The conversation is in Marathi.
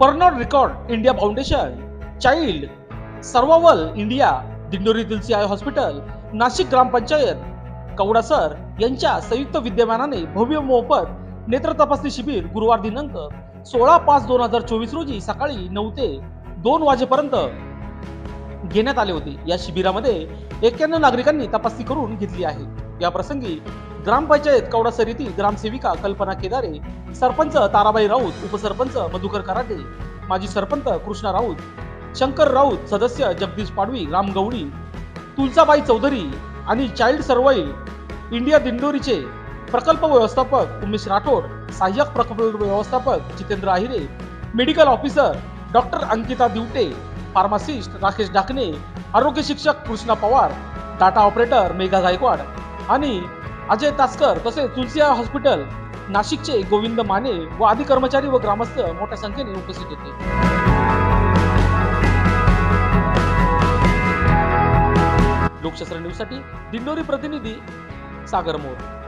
Pernod Ricard India Foundation child survival India Dindori C I hospital Nashik gram panchayat Kawadasar यांच्या संयुक्त विद्यमानाने भव्य मोफत नेत्र तपासणी शिबिर गुरुवार दिनांक सोळा पाच दोन हजार चोवीस रोजी सकाळी नऊ ते दोन वाजेपर्यंत घेण्यात आले होते. या शिबिरामध्ये एक्क्याण्णव नागरिकांनी तपासणी करून घेतली आहे. या प्रसंगी ग्रामपंचायत कवडासर येथील ग्रामसेविका कल्पना केदारे सरपंच ताराबाई राऊत उपसरपंच मधुकर कराटे माजी सरपंच कृष्णा राऊत शंकर राऊत सदस्य जगदीश पाडवी राम गवळी तुलसाबाई चौधरी आणि चाइल्ड सर्वाईल इंडिया दिंडोरीचे प्रकल्प व्यवस्थापक उमेश राठोड सहाय्यक प्रकल्प व्यवस्थापक Jitendra Ahire medical officer doctor Ankita Divate pharmacist Rakesh Dakane आरोग्य शिक्षक कृष्णा पवार डाटा ऑपरेटर मेघा गायकवाड आणि अजय तासकर तसेच तुलसिया हॉस्पिटल नाशिकचे गोविंद माने व आदी कर्मचारी व ग्रामस्थ मोठ्या संख्येने उपस्थित होते. लोकशास्त्र न्यूजसाठी दिंडोरी प्रतिनिधी सागर मोर.